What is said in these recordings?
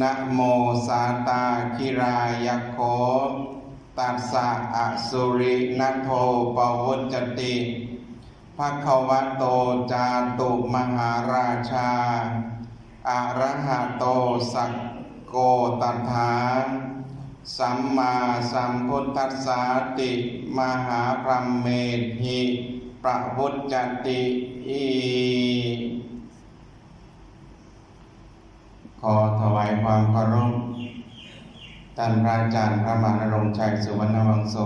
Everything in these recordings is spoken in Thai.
นะโมสาตาคิรายโคตัสสะอสุรินัโทปวุจจติภะคะวะโตจาตุมหาราชาอะระหะโตสักโกตัฏฐาสัมมาสัมพุทธัสสะติมหาพรหมเมหิประวุจจติอี ขอถวายความเคารพท่านพระอาจารย์พระมหานรงชัยสุวรรณวังโส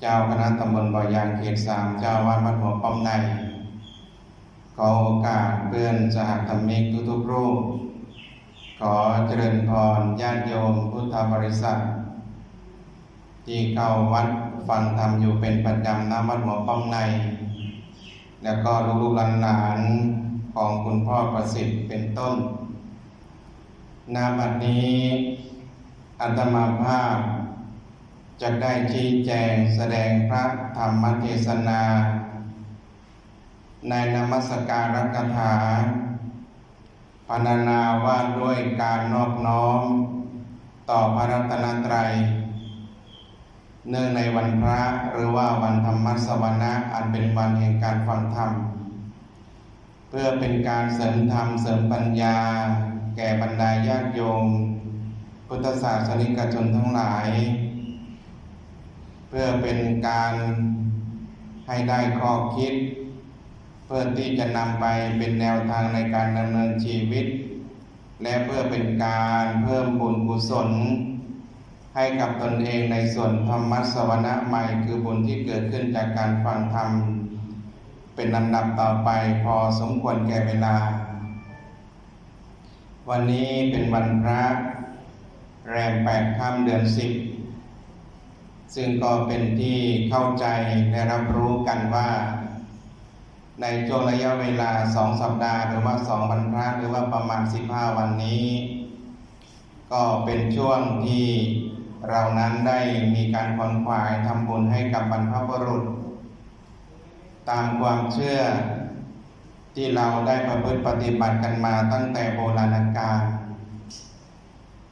เจ้าคณะตำบลบ่อยางเขตสามเจ้าวาดวัดหัวป้อมในขอโอกาสเพื่อนสหธรรมิกทุกๆรูป ขอเจริญพรญาติโยมพุทธบริษัท ที่เข้าวัดฟังธรรมอยู่เป็นประจำน้ำวัดหัวป้อมใน แล้วก็ลูกๆหลานๆของคุณพ่อประสิทธิ์เป็นต้น นาบัดนี้อัตมาภาพจะได้ชี้แจงแสดงพระธรรมเทศนา ในนมัสการกถาพรรณนาว่าด้วยการนอบน้อม ต่อพระรัตนตรัย เนื่องในวันพระหรือว่าวันธรรมสวนะอันเป็นวันแห่งการฟังธรรม เพื่อเป็นการเสริมธรรมเสริมปัญญา แก่บรรดาญาติโยม พุทธศาสนิกชนทั้งหลาย เพื่อเป็นการให้ได้ข้อคิด เพื่อที่จะนำไปเป็นแนวทางในการดำเนินชีวิต และเพื่อเป็นการเพิ่มบุญกุศล ให้กับตนเองในส่วนธรรมสวนะใหม่คือบุญที่เกิดขึ้นจากการฟังธรรม เป็นลำดับต่อไปพอสมควรแก่เวลา วันนี้เป็นวันพระแรมแปดค่ำเดือนสิบซึ่งก็เป็นที่เข้าใจและรับรู้กันว่า ในช่วงระยะเวลาสองสัปดาห์ หรือว่าสองวันพระหรือว่าประมาณสิบห้าวันนี้ ก็เป็นช่วงที่เรานั้นได้มีการขวนขวายทำบุญให้กับบรรพบุรุษ ตามความเชื่อ ที่เราได้ประพฤติปฏิบัติกันมาตั้งแต่โบราณกาล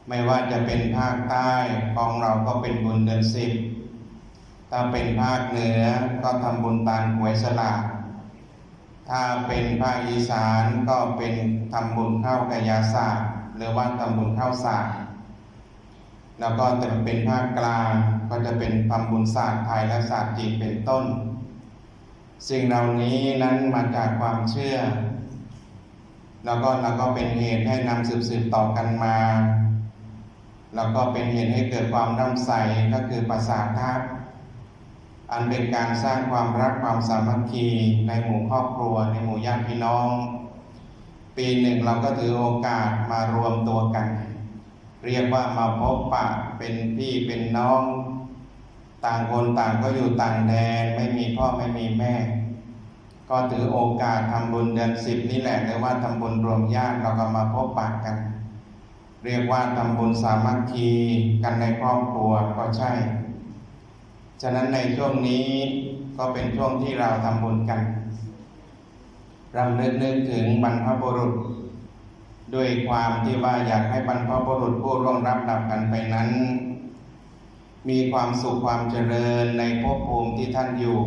ไม่ว่าจะเป็นภาคใต้ของเราก็เป็นบุญเดือนสิบถ้าเป็นภาคเหนือก็ทำบุญตานหวยสลากถ้าเป็นภาคอีสานก็เป็นทำบุญเข้ากายาศาสตร์หรือว่าทำบุญเข้าศาสตร์แล้วก็จะเป็นภาคกลางก็จะเป็นทำบุญศาสตร์ไทยและศาสตร์จีนเป็นต้น สิ่งเหล่านี้นั้นมาจากความเชื่อ แล้วก็เราก็เป็นเหตุให้นำสืบๆต่อกันมา แล้วก็เป็นเหตุให้เกิดความร่ำใสก็คือภาษาทักอันเป็นการสร้างความรักความสามัคคีในหมู่ครอบครัว ในหมู่ญาติพี่น้อง ปีหนึ่งเราก็ถือโอกาสมารวมตัวกัน เรียกว่ามาพบปะเป็นพี่เป็นน้อง ต่างคนต่างก็อยู่ต่างแดนไม่มีพ่อไม่มีแม่ ก็ถือโอกาสทำบุญเดือนสิบนี่แหละหรือว่าทำบุญรวมญาติเราก็มาพบปะกัน เรียกว่าทำบุญสามัคคีกันในครอบครัวก็ใช่ ฉะนั้นในช่วงนี้ก็เป็นช่วงที่เราทำบุญกันรำลึกนึกถึงบรรพบุรุษ ด้วยความที่ว่าอยากให้บรรพบุรุษผู้ร่วงรับดับกันไปนั้น มีความสุขความเจริญในภพภูมิที่ท่านอยู่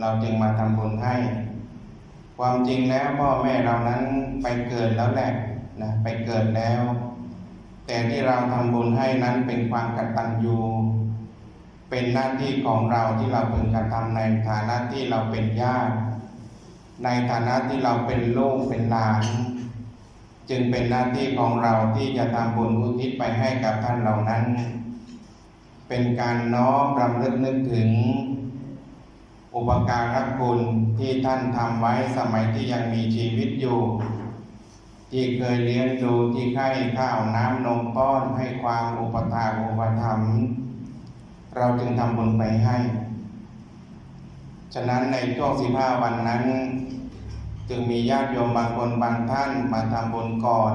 เราจึงมาทำบุญให้ ความจริงแล้วพ่อแม่เรานั้นไปเกิดแล้วแหละนะไปเกิดแล้ว แต่ที่เราทำบุญให้นั้นเป็นความกตัญญูเป็นหน้าที่ของเราที่เราพึงกระทำในฐานะที่เราเป็นญาติ ในฐานะที่เราเป็นลูกเป็นหลาน จึงเป็นหน้าที่ของเราที่จะทำบุญอุทิศไปให้กับท่านเหล่านั้น เป็นการน้อมรำลึกนึกถึง อุปการะคุณที่ท่านทำไว้สมัยที่ยังมีชีวิตอยู่ ที่เคยเลี้ยงดูที่ให้ข้าวน้ำนมป้อนให้ความอุปถาอุปถัมเราจึงทำบุญไปให้ ฉะนั้นในช่วงสิบห้าวันนั้น จึงมีญาติโยมบางคนบางท่านมาทำบุญก่อน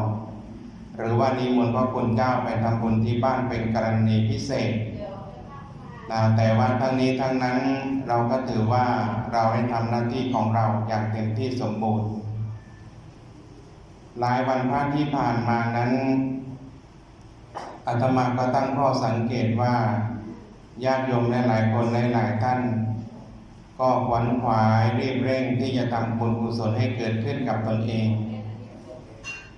หรือว่านิมนต์พระคุณเจ้าไปทำบุญที่บ้านเป็นกรณีพิเศษ นะแต่ว่าทั้งนี้ทั้งนั้นเราก็ถือว่าเราได้ทำหน้าที่ของเราอย่างเต็มที่สมบูรณ์ หลายวันพระที่ผ่านมานั้นอาตมาก็ตั้งข้อสังเกตว่าญาติโยมหลายๆคนหลายๆท่าน ก็ขวนขวายรีบเร่งที่จะทำบุญกุศลให้เกิดขึ้นกับตนเอง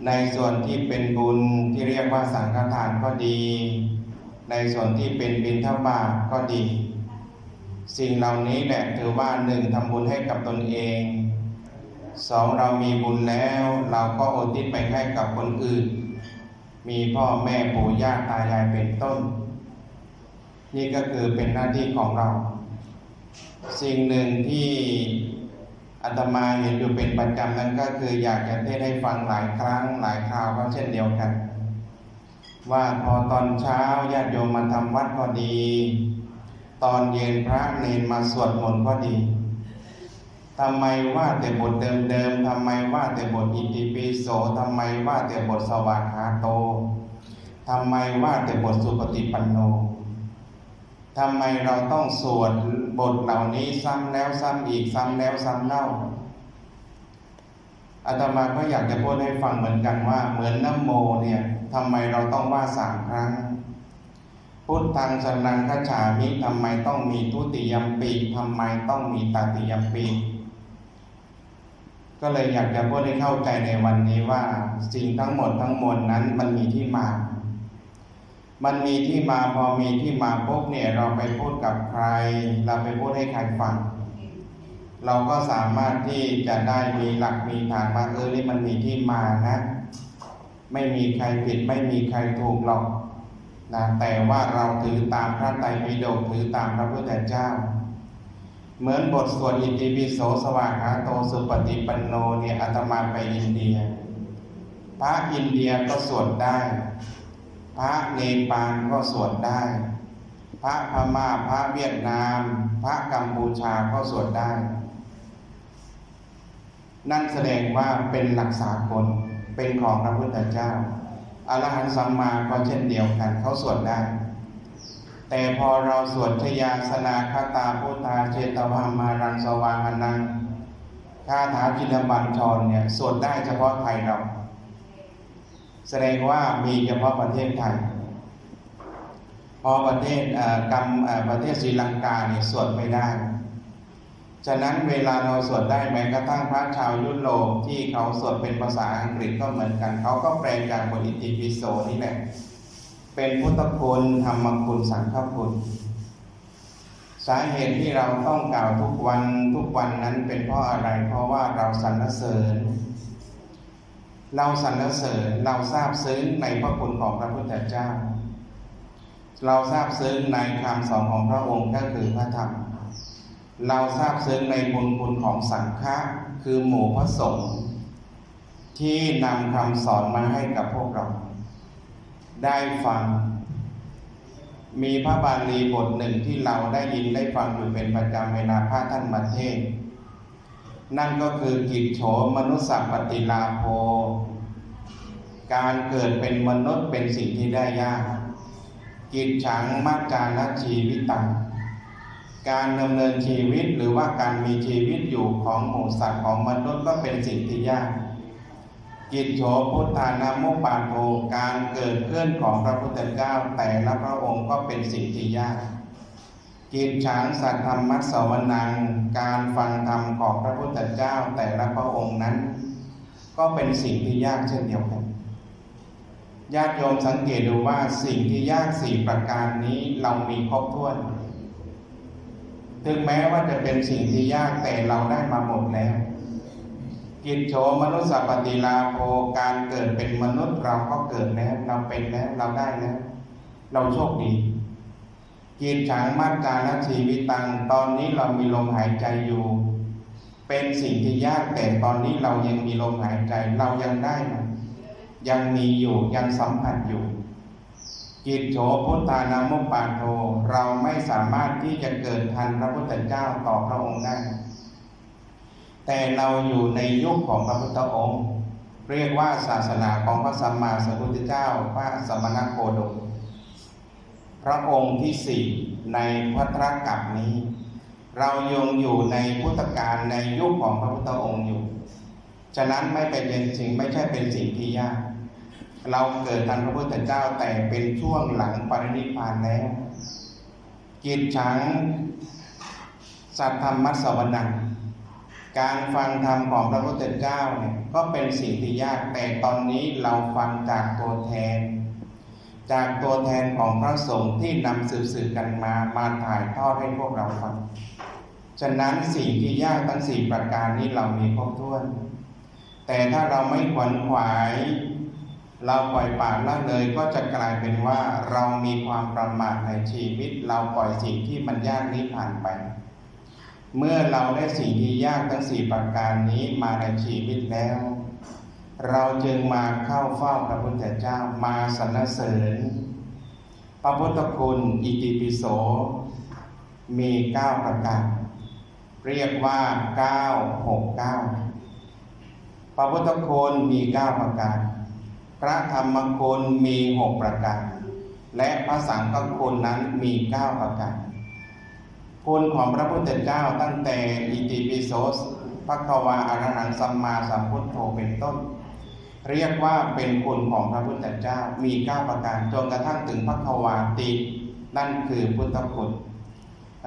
ในส่วนที่เป็นบุญที่เรียกว่าสังฆทานก็ดี ในส่วนที่เป็นบิณฑบาตก็ดี สิ่งเหล่านี้แหละถือว่าหนึ่งทำบุญให้กับตนเองสองเรามีบุญแล้วเราก็อุทิศไปให้กับคนอื่น มีพ่อแม่ปู่ย่าตายายเป็นต้น นี่ก็คือเป็นหน้าที่ของเรา สิ่งหนึ่งที่อาตมาเห็นอยู่เป็นประจำนั้นก็คืออยากจะเทศให้ฟังหลายครั้งหลายคราวก็เช่นเดียวกัน ว่าพอตอนเช้าญาติโยมมาทำวัดพอดี ตอนเย็นพระเนนมาสวดมนต์พอดีทำไมว่าแต่บทเดิมๆทำไมว่าแต่บทอิติปิโสทำไมว่าแต่บทสวากขาโตทำไมว่าแต่บทสุปฏิปันโนทำไมเราต้องสวดบทเหล่านี้ซ้ำแล้วซ้ำอีกซ้ำแล้วซ้ำเล่าอาตมาก็อยากจะพูดให้ฟังเหมือนกันว่า เหมือนน้ำโมเนี่ย ทำไมเราต้องว่าสามครั้ง พุทธังสนังคฉามิทำไมต้องมีทุติยมปีทำไมต้องมีตติยมปี ก็เลยอยากจะพูดให้เข้าใจในวันนี้ว่าสิ่งทั้งหมดทั้งมวลนั้นมันมีที่มา มันมีที่มาพอมีที่มาปุ๊บเนี่ยเราไปพูดกับใคร เราไปพูดให้ใครฟังเราก็สามารถที่จะได้มีหลักมีฐานว่าเออนี่มันมีที่มานะ ไม่มีใครผิดไม่มีใครถูกหรอกนะแต่ว่าเราถือตามพระไตรปิฎกถือตามพระพุทธเจ้า เหมือนบทสวดอิติปิโสสวากขาโตสุปฏิปันโนเนี่ยอาตมาไปอินเดีย พระอินเดียก็สวดได้ พระเนปาลก็สวดได้ พระพม่าพระเวียดนาม พระกัมพูชาก็สวดได้ นั่นแสดงว่าเป็นหลักสากล เป็นของพระพุทธเจ้าอรหันต์สัมมาก็เช่นเดียวกันเขาสวดได้ แต่พอเราสวดชยาสนาคาตาพุทธาเจตวามารังสวาหนังคาถาจินบัญชรเนี่ยสวดได้เฉพาะไทยเรา แสดงว่ามีเฉพาะประเทศไทย พอประเทศกรรมประเทศศรีลังกาเนี่ยสวดไม่ได้ ฉะนั้นเวลาเราสวดได้แม้กระทั่งพระชาวยุโรปที่เขาสวดเป็นภาษาอังกฤษก็เหมือนกัน เขาก็แปลจากบทอิติปิโสนี่แหละ เป็นพุทธคุณธรรมคุณสังฆคุณ สาเหตุที่เราต้องกล่าวทุกวันทุกวันนั้นเป็นเพราะอะไร เพราะว่าเราสรรเสริญ เราสรรเสริญเราทราบซึ้งในพระคุณของพระพุทธเจ้า เราทราบซึ้งในคำสอนของพระองค์ก็คือพระธรรม เราทราบซึ้งในบุญคุณของสังฆะคือหมู่พระสงฆ์ที่นำคำสอนมาให้กับพวกเรา ได้ฟัง มีพระบาลีบทหนึ่งที่เราได้ยินได้ฟังอยู่เป็นประจำเวลาพระท่านมาเทศ นั่นก็คือกิจโฉมนุสสปฏิลาโภ การเกิดเป็นมนุษย์เป็นสิ่งที่ได้ยาก กิจฉังมัจจานชีวิตัง การดำเนินชีวิตหรือว่าการมีชีวิตอยู่ของหมู่สัตว์ของมนุษย์ก็เป็นสิ่งที่ยาก กิจโฉพุทธานามุปาโทการเกิดขึ้นของพระพุทธเจ้าแต่ละพระองค์ก็เป็นสิ่งที่ยาก กิจฉางสัตธรรมัสสวนัง การฟังธรรมของพระพุทธเจ้าแต่ละพระองค์นั้น ก็เป็นสิ่งที่ยากเช่นเดียวกันญาติโยมสังเกตดูว่าสิ่งที่ยากสี่ประการนี้เรามีครบถ้วน ถึงแม้ว่าจะเป็นสิ่งที่ยากแต่เราได้มาหมดแล้ว กิจโฉมนุสสปฏิลาโภการเกิดเป็นมนุษย์เราก็เกิดแล้ว เราเป็นแล้วเราได้แล้ว เราโชคดีกิจฉังมัจจานชีวิตัง ตอนนี้เรามีลมหายใจอยู่ เป็นสิ่งที่ยากแต่ตอนนี้เรายังมีลมหายใจ เรายังได้นะยังมีอยู่ยังสัมผัสอยู่ กิจโฉพุทธานามปาโทเราไม่สามารถที่จะเกิดทันพระพุทธเจ้าต่อพระองค์ได้ แต่เราอยู่ในยุคของพระพุทธองค์ เรียกว่าศาสนาของพระสัมมาสัมพุทธเจ้าพระสมณโคดมพระองค์ที่สี่ในพัทรกับนี้ เรายังอยู่ในพุทธกาลในยุคของพระพุทธองค์อยู่ ฉะนั้นไม่เป็นสิ่งไม่ใช่เป็นสิ่งที่ยาก เราเกิดทันพระพุทธเจ้าแต่เป็นช่วงหลังปรินิพานแล้วกิจฉังสัทธรรมมัสสวนังการฟังธรรมของพระพุทธเจ้าเนี่ยก็เป็นสิ่งที่ยากแต่ตอนนี้เราฟังจากตัวแทน จากตัวแทนของพระสงฆ์ที่นำสืบๆกันมามาถ่ายทอดให้พวกเราฟังฉะนั้นสิ่งที่ยากทั้งสี่ประการนี้เรามีครบถ้วน แต่ถ้าเราไม่ขวนขวาย เราปล่อยปากละเลยก็จะกลายเป็นว่าเรามีความประมาทในชีวิต เราปล่อยสิ่งที่มันยากนี้ผ่านไป เมื่อเราได้สิ่งที่ยากทั้งสี่ประการนี้มาในชีวิตแล้ว เราจึงมาเข้าเฝ้าพระพุทธเจ้ามาสรรเสริญ พระพุทธคุณอิติปิโส มีเก้าประการเรียกว่าเก้าหกเก้าพระพุทธคุณมีเก้าประการ พระธรรมคุณมีหกประการ และพระสังฆคุณนั้นมีเก้าประการคุณของพระพุทธเจ้าตั้งแต่อิติปิโสภควาอรหังสัมมาสัมพุทโธเป็นต้น เรียกว่าเป็นคุณของพระพุทธเจ้ามีเก้าประการจนกระทั่งถึงพระควาตินั่นคือพุทธคุณ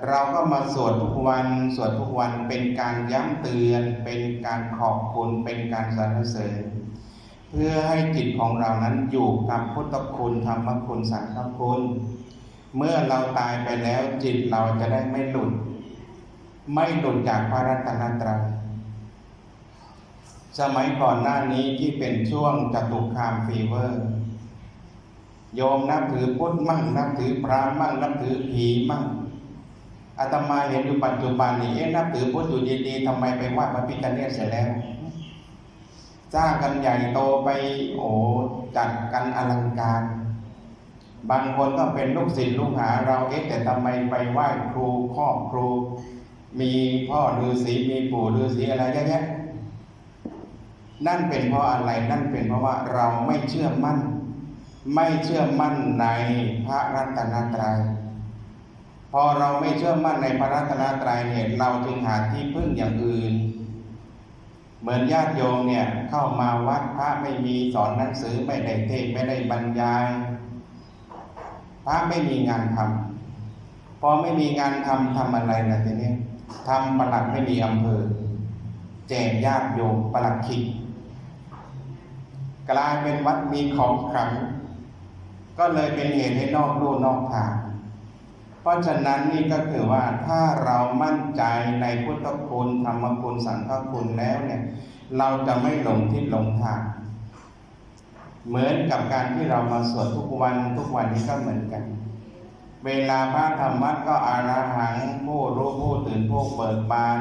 เราก็มาสวดทุกวันสวดทุกวันเป็นการย้ำเตือน เป็นการขอบคุณเป็นการสรรเสริญ พื่อให้จิตของเรานั้นอยู่กับพุทธคุณธรรมคุณสังฆคุณ เมื่อเราตายไปแล้วจิตเราจะได้ไม่หลุด ไม่หลุดจากพระรัตนตรัยสมัยก่อนหน้านี้ที่เป็นช่วงจตุคามฟีเวอร์ โยมนับถือพุทธมั่งนับถือพระมั่งนับถือผีมั่งอาตมาเห็นอยู่ปัจจุบันนี้เอ๊ะนับถือพุทธอยู่ดีๆทำไมไปวาดพระพิฆเนศเสร็จแล้ว สร้างกันใหญ่โตไปโอ้จัดกันอลังการ บางคนก็เป็นลูกศิษย์ลูกหาเราเอ๊ะแต่ทำไมไปไหว้ครูครอบครู มีพ่อฤาษีมีปู่ฤาษีอะไรเยอะแยะนั่นเป็นเพราะอะไรนั่นเป็นเพราะว่าเราไม่เชื่อมั่น ไม่เชื่อมั่นในพระรัตนตรัยพอเราไม่เชื่อมั่นในพระรัตนตรัยเนี่ยเราจึงหาที่พึ่งอย่างอื่น เหมือนญาติโยมเนี่ยเข้ามาวัดพระไม่มีสอนหนังสือไม่ได้เทศไม่ได้บรรยาย พระไม่มีงานทำพอไม่มีงานทำทำอะไรนะทีนี้ทำประหลัดไม่มีอำเภอ แจกญาติโยมประหลัดขิกกลายเป็นวัดมีของขลังก็เลยเป็นเหตุให้นอกลู่นอกทาง เพราะฉะนั้นนี่ก็คือว่าถ้าเรามั่นใจในพุทธคุณธรรมคุณสังฆคุณแล้วเนี่ย เราจะไม่หลงทิศหลงทางเหมือนกับการที่เรามาสวดทุกวันทุกวันนี้ก็เหมือนกัน เวลาพระธรรมะก็อาราหังผู้รู้ผู้ตื่นผู้เบิกบาน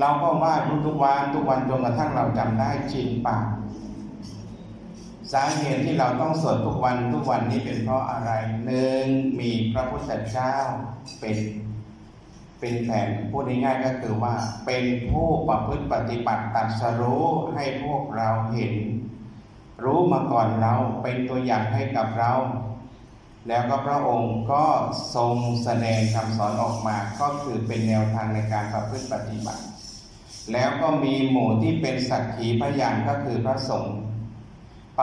เราก็ว่าทุกทุกวันทุกวันจนกระทั่งเราจำได้ชินปาก สาเหตุที่เราต้องสวดทุกวันทุกวันนี้เป็นเพราะอะไรหนึ่งมีพระพุทธเจ้าเป็นเป็นแผนพูดง่ายๆก็คือว่า เป็นผู้ประพฤติปฏิบัติตรัสรู้ให้พวกเราเห็น รู้มาก่อนเราเป็นตัวอย่างให้กับเรา แล้วก็พระองค์ก็ทรงแสดงคำสอนออกมาก็คือเป็นแนวทางในการประพฤติปฏิบัติ แล้วก็มีหมู่ที่เป็นสักขีพยานก็คือพระสงฆ์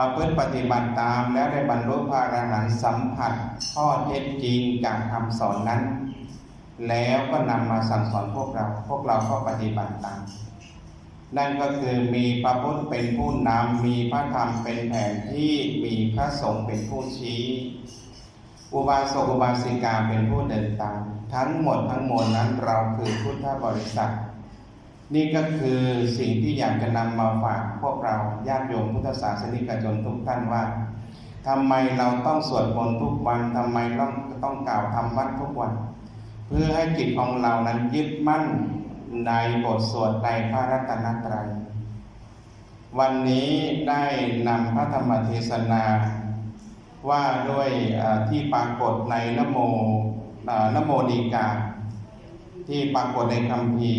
ประพฤติปฏิบัติตามแล้วได้บรรลุพระอรหันต์สัมผัสข้อเท็จจริงจากคำสอนนั้น แล้วก็นำมาสั่งสอนพวกเรา พวกเราก็ปฏิบัติตาม นั่นก็คือมีพระพุทธเป็นผู้นำมีพระธรรมเป็นแผนที่มีพระสงฆ์เป็นผู้ชี้ อุบาสกอุบาสิกาเป็นผู้เดินตาม ทั้งหมดทั้งมวลนั้นเราคือพุทธบริษัท นี่ก็คือสิ่งที่อยากจะนำมาฝากพวกเราญาติโยมพุทธศาสนิกชนทุกท่านว่าทำไมเราต้องสวดมนต์ทุกวันทำไมเราต้องกล่าวทำวัดทุกวัน เพื่อให้จิตของเรานั้นยึดมั่นในบทสวดในพระรัตนตรัย วันนี้ได้นำพระธรรมเทศนาว่าด้วยที่ปรากฏในนโมนโมดีกา ที่ปรากฏในคำพี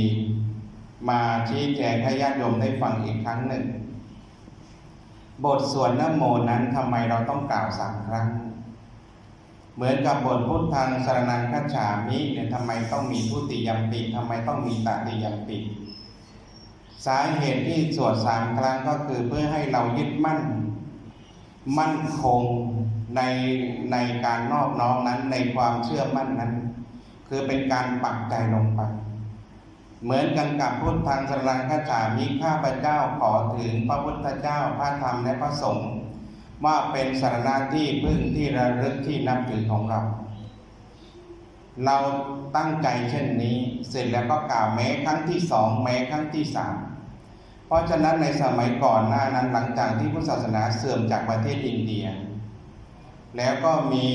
มาชี้แจงให้ญาติโยมได้ฟังอีกครั้งหนึ่ง บทสวดนโมนั้นทำไมเราต้องกล่าวสามครั้ง เหมือนกับบทพุทธังสารนังคัจฉามิเนี่ยทำไมต้องมีทุติยมปิทำไมต้องมีตติยมปิสาเหตุที่สวดสามครั้งก็คือเพื่อให้เรายึดมั่น มั่นคงในในการนอบน้อมนั้นในความเชื่อมั่นนั้น คือเป็นการปักใจลงไป เหมือนกันกับพุทธังสรังคัจฉามิข้าพเจ้าขอถึงพระพุทธเจ้าพระธรรมและพระสงฆ์ว่าเป็นสารณะที่พึ่งที่ระลึกที่นับถือของเรา เราตั้งใจเช่นนี้ เสร็จแล้วก็กล่าวแม้ครั้งที่สองแม้ครั้งที่สามเพราะฉะนั้นในสมัยก่อนหน้านั้นหลังจากที่พุทธศาสนาเสื่อมจากประเทศอินเดีย แล้วก็มี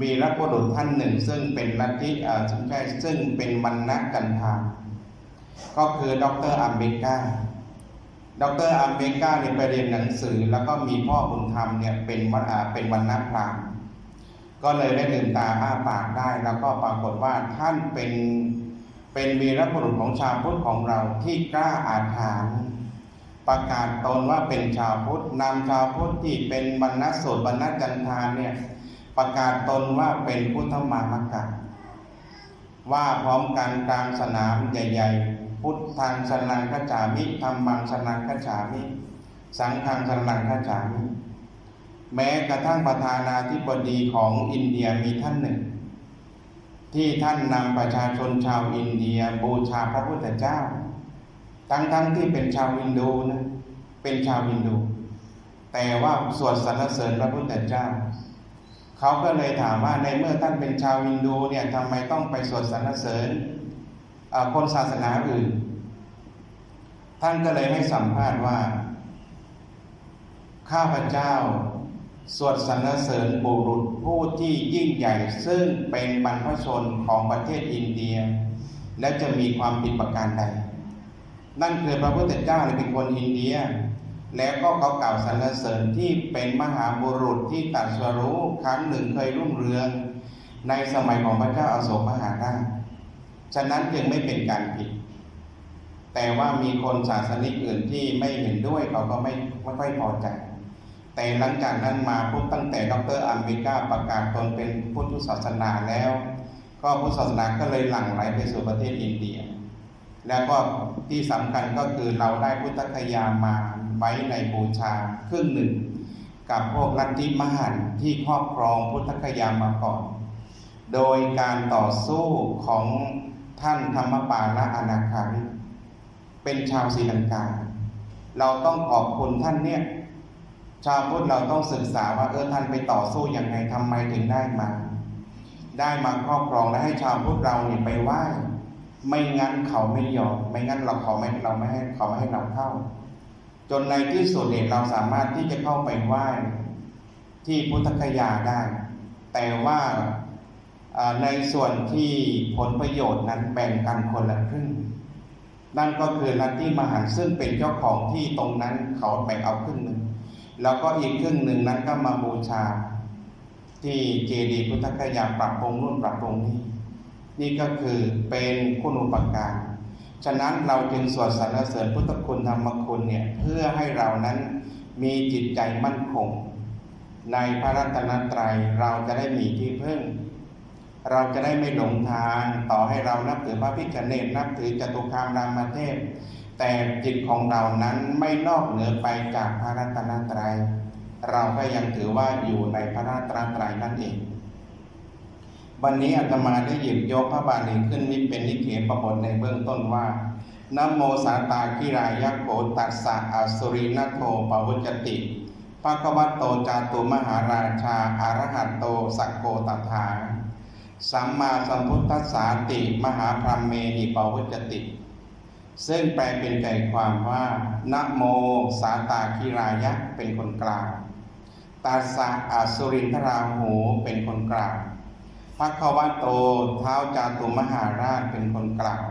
วีรบุรุษท่านหนึ่ง ซึ่งเป็นลัทธิอ่าซึ่งใช่ซึ่งเป็นวันนักกันทาก็คือดรอัมเบกาดรอัมเบกาเนี่ยไปเรียนหนังสือ แล้วก็มีพ่อบุญธรรมเนี่ยเป็นวันอ่าเป็นวันนักพรามก็เลยได้ลืมตาอ้าปากได้ แล้วก็ปรากฏว่าท่านเป็นเป็นวีรบุรุษของชาวพุทธของเราที่กล้าอาถรรพ์ ประกาศตนว่าเป็นชาวพุทธนำชาวพุทธที่เป็นบรรณโสดบรรณจันทานเนี่ยประกาศตนว่าเป็นพุทธมามกะว่าพร้อมกันกลางสนามใหญ่ ๆ พุทธังสนังคัจามิธรรมังสนังคัจามิ สังฆังสนังคัจามิ แม้กระทั่งประธานาธิบดีของอินเดียมีท่านหนึ่ง ที่ท่านนำประชาชนชาวอินเดียบูชาพระพุทธเจ้า ทั้งๆทที่เป็นชาวฮินดูนะเป็นชาวฮินดู แต่ว่าสวดสรรเสริญพระพุทธเจ้าเขาก็เลยถามว่าในเมื่อท่านเป็นชาวฮินดูเนี่ยทำไมต้องไปสวดสรรเสริญอ่อคนศาสนาอื่น ท่านก็เลยให้สัมภาษณ์ว่า ข้าพเจ้าสวดสรรเสริญบุรุษผู้ที่ยิ่งใหญ่ ซึ่งเป็นบรรพชนของประเทศอินเดีย และจะมีความผิดประการใด นั่นคือพระพุทธเจ้าเป็นคนอินเดีย แล้วก็เขากล่าวสรรเสริญที่เป็นมหาบุรุษที่ตรัสรู้ครั้งหนึ่งเคยรุ่งเรือง ในสมัยของพระเจ้าอาโศกมหาราชฉะนั้นจึงไม่เป็นการผิด แต่ว่ามีคนศาสนิกอื่นที่ไม่เห็นด้วยเขาก็ไม่ไม่ค่อยพอใจ แต่หลังจากนั้นมาพุทตั้งแต่ดรอัมเบกาประกาศตนเป็นพุทธศาสนาแล้ว ก็พุทธศาสนาก็เลยหลั่งไหลไปสู่ประเทศอินเดีย แล้วก็ที่สำคัญก็คือเราได้พุทธคยามาไว้ในบูชาครึ่งหนึ่ง กับพวกลัทธิมหันที่ครอบครองพุทธคยามาก่อน โดยการต่อสู้ของท่านธรรมปาละอนาคาริเป็นชาวศรีลังกา เราต้องขอบคุณท่านเนี่ยชาวพุทธเราต้องศึกษาว่าเออท่านไปต่อสู้อย่างไรทำไมถึงได้มา ได้มาครอบครองและให้ชาวพุทธเราเนี่ยไปไหว้ ไม่งั้นเขาไม่ยอม ไม่งั้นเราเขาไม่เราไม่ให้เขาไม่ให้เราเข้า จนในที่สุดเนี่ยเราสามารถที่จะเข้าไปไหว้ที่พุทธคยาได้ แต่ว่าในส่วนที่ผลประโยชน์นั้นแบ่งกันคนละครึ่ง นั่นก็คือลัทธิมหันต์ซึ่งเป็นเจ้าของที่ตรงนั้นเขาแบ่งเอาครึ่งหนึ่งแล้วก็อีกครึ่งหนึ่งนั้นก็มาบูชา ที่เจดีย์พุทธคยาปรับปรุงนู่นปรับปรุงนี่ นี่ก็คือเป็นคุณอุปการ ฉะนั้นเราจึงสวดสรรเสริญพุทธคุณธรรมคุณเนี่ยเพื่อให้เรานั้นมีจิตใจมั่นคง ในพระรัตนตรัยเราจะได้มีที่พึ่ง เราจะได้ไม่หลงทางต่อให้เรานับถือพระพิฆเนศนับถือจตุคามรามเทพ แต่จิตของเรานั้นไม่นอกเหนือไปจากพระรัตนตรัย เราก็ยังถือว่าอยู่ในพระรัตนตรัยนั่นเอง วันนี้อาตมาได้หยิบยกพระบาลีขึ้นนิเป็นนิเขปบทในเบื้องต้นว่านโมสาตากิรายโกตัสสะอสุรินโทปวุจติภะคะวะโตจาตุมหาราชาอารหัตโตสักโกตถาสัมมาสัมพุทธัสสาติมหาพรหมเมหิปวุจติ ซึ่งแปลเป็นใจความว่านะโมสาตาคิรายะเป็นคนกลางตาสะอสุรินทราหูเป็นคนกลาง พระควะโตเท้าจาตุมหาราชเป็นคนกล่าง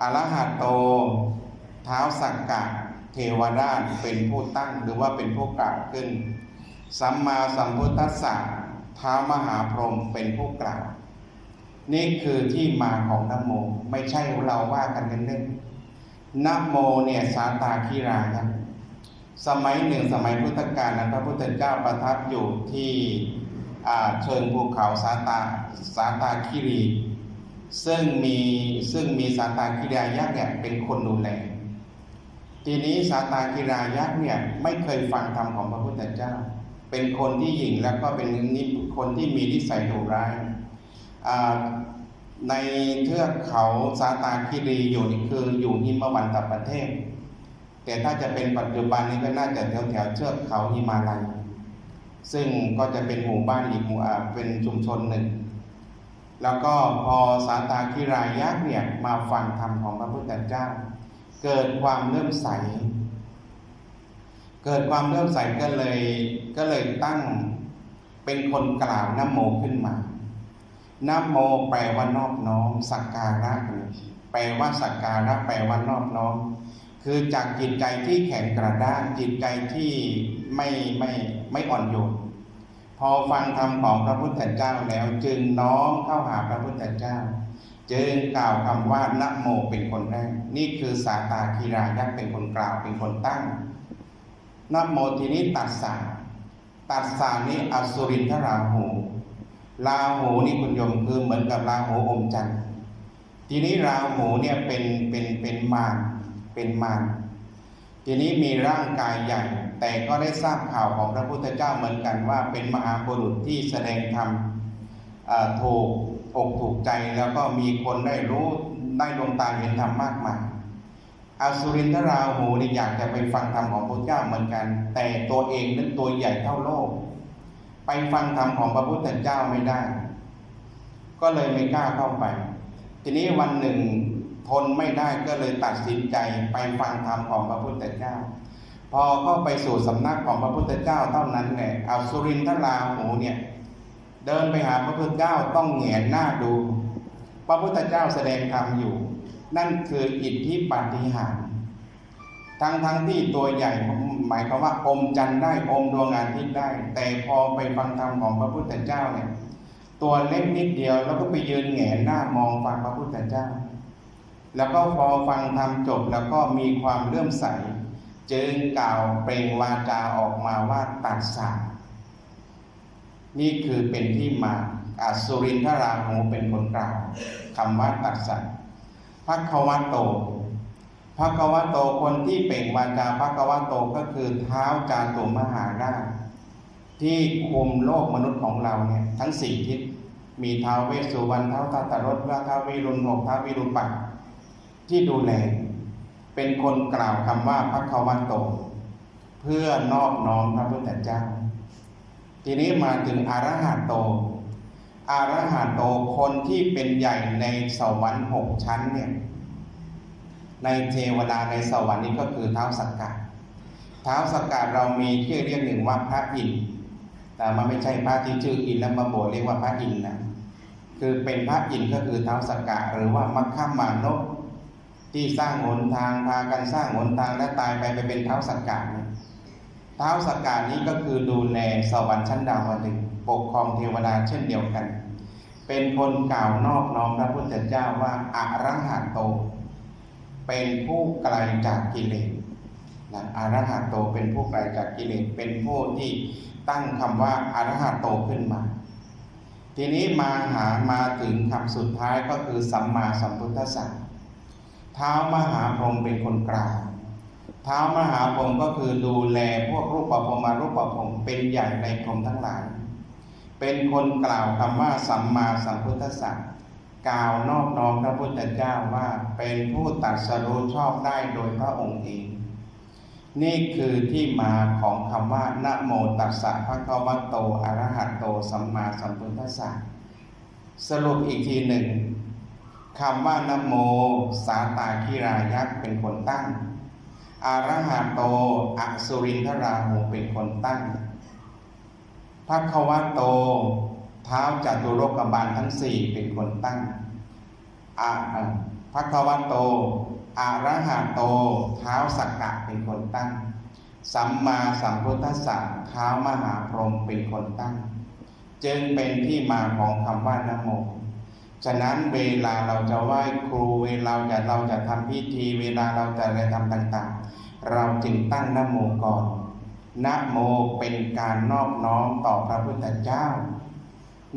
อรหัตโต เท้าสักกะเทวราชเป็นผู้ตั้งหรือว่าเป็นผู้กล่าวขึ้น สัมมาสัมพุทธัสสะท้ามหาพรหมเป็นผู้กล่าว นี่คือที่มาของนโมไม่ใช่เราว่ากันเล่นๆนโมเนี่ยสาตาคีรานะสมัยหนึ่งสมัยพุทธกาลนั้นพระพุทธเจ้าประทับอยู่ที่ เชิงภูเขาสาตาสาตาคีรี ซึ่งมีซึ่งมีสาตาคีรายักษ์เนี่ยเป็นคนดูแลทีนี้สาตาคีรายักษ์เนี่ยไม่เคยฟังธรรมของพระพุทธเจ้า เป็นคนที่หยิ่งแล้วก็เป็นนิคนที่มีนิสัยดุร้ายในเทือกเขาสาตาคีรีอยู่นี่คืออยู่หิมวันตประเทศ แต่ถ้าจะเป็นปัจจุบันนี้ก็น่าจะแถวแถวเชือกเขาหิมาลัย ซึ่งก็จะเป็นหมู่บ้านอีกหมู่เป็นชุมชนหนึ่ง แล้วก็พอสาตาคิรายักษ์เนี่ยมาฟังธรรมของพระพุทธเจ้า เกิดความเลื่อมใส เกิดความเลื่อมใสก็เลยก็เลยตั้งเป็นคนกล่าวนโมขึ้นมานโมแปลว่านอบน้อมสักการะแปลว่าสักการะแปลว่านอบน้อม คือจากจิตใจที่แข็งกระด้างจิตใจที่ไม่ไม่ไม่อ่อนโยนพอฟังธรรมของพระพุทธเจ้าแล้วจึงน้อมเข้าหาพระพุทธเจ้า จึงกล่าวคำว่านะโมเป็นคนแรกนี่คือสาตาคีรายักษ์เป็นคนกล่าวเป็นคนตั้งนะโมทีนี้ตัดสาตัดสานี้อสุรินทราหูราหูนี่คุณโยมคือเหมือนกับราหูอมจันทร์ทีนี้ราหูเนี่ยเป็นเป็นเป็นมาร เป็นมารทีนี้มีร่างกายใหญ่ แต่ก็ได้ทราบข่าวของพระพุทธเจ้าเหมือนกันว่า เป็นมหาบุรุษที่แสดงธรรมถูกอกถูกใจแล้วก็มีคนได้รู้ได้ดวงตาเห็นธรรมมากมายอสุรินทราหูนี่อยากจะไปฟังธรรมของพระพุทธเจ้าเหมือนกัน แต่ตัวเองนั้นตัวใหญ่เท่าโลก ไปฟังธรรมของพระพุทธเจ้าไม่ได้ ก็เลยไม่กล้าเข้าไป ทีนี้วันหนึ่ง ทนไม่ได้ก็เลยตัดสินใจไปฟังธรรมของพระพุทธเจ้า พอเข้าไปสู่สำนักของพระพุทธเจ้าเท่านั้นแหละเอาสุรินทราหูเนี่ยเดินไปหาพระพุทธเจ้าต้องแหงียนหน้าดู พระพุทธเจ้าแสดงธรรมอยู่ นั่นคืออิทธิปาฏิหาริย์ทั้งทั้งที่ตัวใหญ่หมายความว่าอมจันได้อมดวงอาทิตย์ได้ แต่พอไปฟังธรรมของพระพุทธเจ้าเนี่ยตัวเล็กนิดเดียวแล้วก็ไปยืนแหงนหน้ามองฟังพระพุทธเจ้า แล้วก็พอฟังธรรมจบแล้วก็มีความเลื่อมใส จึงกล่าวเปล่งวาจาออกมาว่าตัดสานี่คือเป็นที่มาอสุรินทราหูเป็นคนกล่าวคำว่าตัดสัตพักควะโตพักควะโตคนที่เปล่งวาจาพักควะโตก็คือเท้าจาตุมหาราชที่คุมโลกมนุษย์ของเราเนี่ยทั้งสี่ทิศมีเท้าเวสุวรรณเท้าตาตรถว่าท้าวิรุณหกท้าวิรุณปัก ที่ดูแล เป็นคนกล่าวคำว่าพักควะโต เพื่อนอบน้อมพระพุทธเจ้า ทีนี้มาถึงอรหัตโตอรหัตโตคนที่เป็นใหญ่ในสวรรค์หกชั้นเนี่ยในเทวดาในสวรรค์นี้ก็คือเท้าสักกะเท้าสักกะเรามีชื่อเรียกหนึ่งว่าพระอินทร์แต่มันไม่ใช่พระที่ชื่ออินแล้วมาโบเรียกว่าพระอินทร์นะคือเป็นพระอินทร์ก็คือเท้าสักกะหรือว่ามัคคะมานพ ที่สร้างหนทางพากันสร้างหนทางและตายไปไปเป็นเท้าสักกะเนี่ยเท้าสกกานี้ก็คือดูแลสวรรค์ชั้นดาวดึงปกครองเทวดาเช่นเดียวกัน เป็นคนกล่าวนอบน้อมพระพุทธเจ้าว่าอะระหะโต เป็นผู้ไกลจากกิเลสนะอะระหะโตเป็นผู้ไกลจากกิเลสเป็นผู้ที่ตั้งคำว่าอะระหะโตขึ้นมา ทีนี้มาหามาถึงคำสุดท้ายก็คือสัมมาสัมพุทธสสะเท้ามหาพรหมเป็นคนกล่าวเท้ามหาพรหมก็คือดูแลพวกรูปประพรหมารูปประพรหมเป็นใหญ่ในพรหมทั้งหลาย เป็นคนกล่าวคำว่าสัมมาสัมพุทธสสะกล่าวนอบน้อมพระพุทธเจ้าว่าเป็นผู้ตัดสรู้ชอบได้โดยพระองค์เอง นี่คือที่มาของคำว่านะโมตัสสะภะคะวะโตอระหะโตสัมมาสัมพุทธัสสะสรุปอีกทีหนึ่ง คำว่านโม สาตาคิรายักษ์เป็นคนตั้ง อาระหะโตอสุรินทราหูเป็นคนตั้งพักวะโต เท้าจัตุโลกบาลทั้งสี่เป็นคนตั้งอาพักวะโตอะระหะโต เท้าสักกะเป็นคนตั้ง สัมมาสัมพุทธัสสะเท้ามหาพรหมเป็นคนตั้ง จึงเป็นที่มาของคำว่านโม ฉะนั้นเวลาเราจะไหว้ครูเวลาจะเราจะทำพิธี เวลาเราจะอะไรทำต่างๆ เราจึงตั้งนโมก่อนนโมเป็นการนอบน้อมต่อพระพุทธเจ้า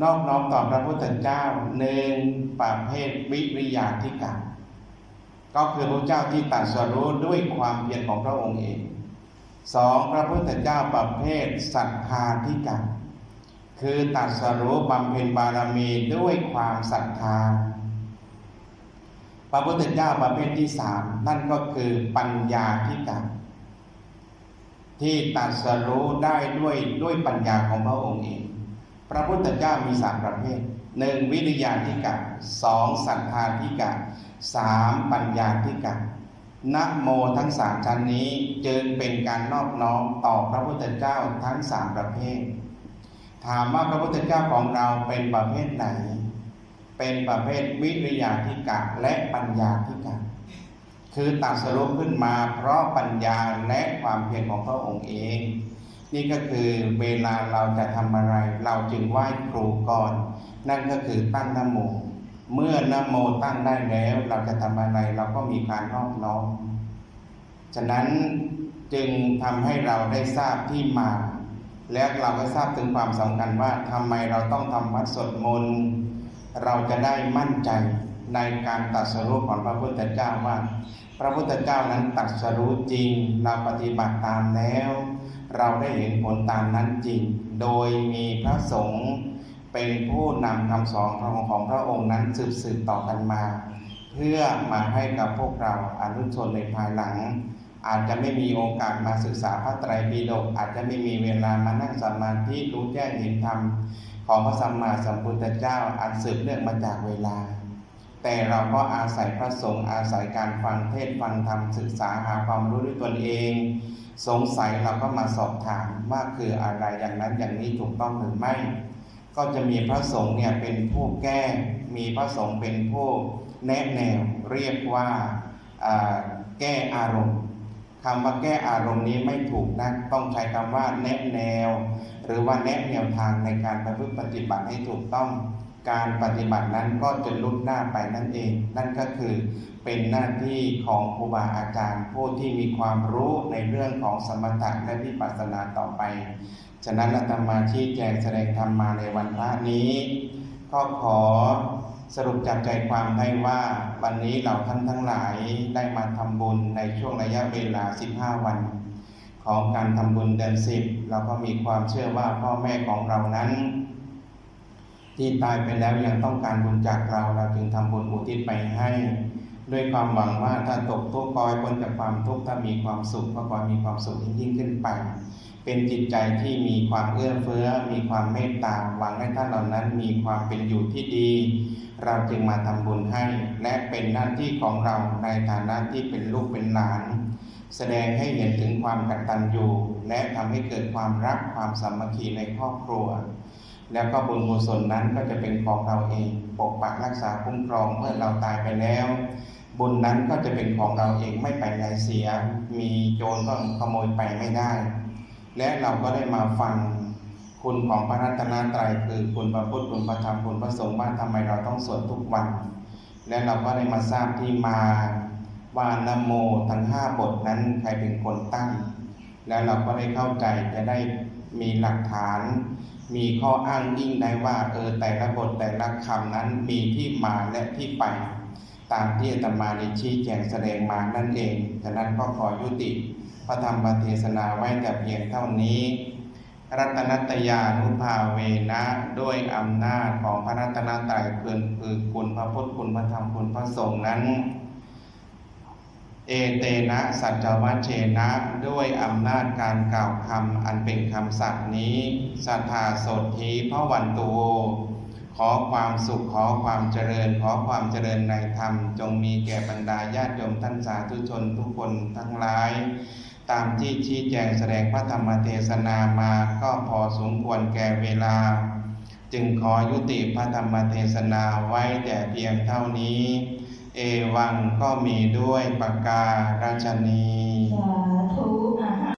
นอบน้อมต่อพระพุทธเจ้าหนึ่งประเภทวิริยาธิกาก็คือพระเจ้าที่ตรัสรู้ด้วยความเพียรของพระองค์เองสองพระพุทธเจ้าประเภทศรัทธาธิกา คือตรัสรู้บำเพ็ญบารมีด้วยความศรัทธา พระพุทธเจ้าประเภทที่สามนั่นก็คือปัญญาธิกาที่ตรัสรู้ได้ด้วยด้วยปัญญาของพระองค์เอง พระพุทธเจ้ามีสามประเภทหนึ่งวิริยาธิกะสองศรัทธาธิกะสามปัญญาธิกะนะโมทั้งสามชั้นนี้จึงเป็นการนอบน้อมต่อพระพุทธเจ้าทั้งสามประเภท ถามว่าพระพุทธเจ้าของเราเป็นประเภทไหน เป็นประเภทวิริยาธิกะและปัญญาธิกะคือตัดสรุปขึ้นมาเพราะปัญญาและความเพียรของพระองค์เอง นี่ก็คือเวลาเราจะทำอะไร เราจึงไหว้ครูก่อน นั่นก็คือตั้งนโมเมื่อนโมตั้งได้แล้ว เราจะทำอะไรเราก็มีการนอบน้อมฉะนั้นจึงทำให้เราได้ทราบที่มา และเราก็ทราบถึงความสำคัญว่าทำไมเราต้องทำวัดสวดมนต์เราจะได้มั่นใจในการตรัสรู้ของพระพุทธเจ้าว่า พระพุทธเจ้านั้นตรัสรู้จริง เราปฏิบัติตามแล้ว เราได้เห็นผลตามนั้นจริง โดยมีพระสงฆ์เป็นผู้นำคำสอนของของพระองค์นั้นสืบสืบต่อกันมา เพื่อมาให้กับพวกเราอนุชนในภายหลัง อาจจะไม่มีโอกาสมาศึกษาพระไตรปิฎกอาจจะไม่มีเวลามานั่งสมาธิรู้แจ้งเห็นธรรมของพระสัมมาสัมพุทธเจ้าอันสืบเนื่องมาจากเวลา แต่เราก็อาศัยพระสงฆ์อาศัยการฟังเทศน์ฟังธรรมศึกษาหาความรู้ด้วยตนเอง สงสัยเราก็มาสอบถามว่าคืออะไรอย่างนั้นอย่างนี้ถูกต้องหรือไม่ ก็จะมีพระสงฆ์เนี่ยเป็นผู้แก้ มีพระสงฆ์เป็นผู้แนะแนวเรียกว่าแก้อารมณ์ คำว่าแก้อารมณ์นี้ไม่ถูกนะต้องใช้คำว่าแนะแนว หรือว่าแนะแนวทางในการประพฤติปฏิบัติให้ถูกต้อง การปฏิบัตินั้นก็จะลุดหน้าไปนั่นเอง นั่นก็คือเป็นหน้าที่ของครูบาอาจารย์ผู้ที่มีความรู้ในเรื่องของสมถะและวิปัสสนาต่อไป ฉะนั้นอาตมาชี้แจงแสดงธรรมมาในวันพระนี้ ก็ขอ สรุปจากใจความให้ว่าวันนี้เราท่านทั้งหลายได้มาทำบุญในช่วงระยะเวลา 15 วัน ของการทำบุญเดือนสิบเราก็มีความเชื่อว่าพ่อแม่ของเรานั้น ที่ตายไปแล้วยังต้องการบุญจากเราเราจึงทำบุญอุทิศไปให้ ด้วยความหวังว่าถ้าตกทุกข์ก็ให้พ้นจากความทุกข์ถ้ามีความสุขก็ขอมีความสุขยิ่งขึ้นไปเป็นจิตใจที่มีความเอื้อเฟื้อ มีความเมตตาหวังให้ท่านเหล่านั้นมีความเป็นอยู่ที่ดี เราจึงมาทำบุญให้ และเป็นหน้าที่ของเราในฐานะที่เป็นลูกเป็นหลาน แสดงให้เห็นถึงความกตัญญูและทำให้เกิดความรักความสามัคคีในครอบครัว แล้วก็บุญกุศลนั้นก็จะเป็นของเราเองปกปักรักษาคุ้มครองเมื่อเราตายไปแล้ว บุญนั้นก็จะเป็นของเราเองไม่ไปไหนเสีย มีโจรก็ขโมยไปไม่ได้ และเราก็ได้มาฟัง คุณของพระรัตนตรัยคือคุณพระพุทธคุณพระธรรมคุณพระสงฆ์ว่าทำไมเราต้องสวดทุกวัน และเราก็ได้มาทราบที่มาว่านโมทั้งห้าบทนั้นใครเป็นคนตั้ง แล้วเราก็ได้เข้าใจจะได้มีหลักฐาน มีข้ออ้างอิงได้ว่าเออแต่ละบทแต่ละคำนั้นมีที่มาและที่ไป ตามที่อาตมาได้ชี้แจงแสดงมานั่นเองฉะนั้นก็ขอยุติพระธรรมเทศนาไว้แต่เพียงเท่านี้ รัตนัตยานุภาเวนะด้วยอำนาจของพระรัตนตรัยคือคือคุณพระพุทธคุณพระธรรมคุณพระสงฆ์นั้น เอเตนะสัจวัชเชนะด้วยอำนาจการกล่าวคำอันเป็นคำสัตย์นี้สัทธาโสธีพระวันตูขอความสุขขอความเจริญ ขอความเจริญในธรรม จงมีแก่บรรดาญาติโยมท่านสาธุชนทุกคนทั้งหลาย ตามที่ชี้แจงแสดงพระธรรมเทศนามาก็พอสมควรแก่เวลา จึงขอยุติพระธรรมเทศนาไว้แต่เพียงเท่านี้ เอวังก็มีด้วยปากการาชนีสา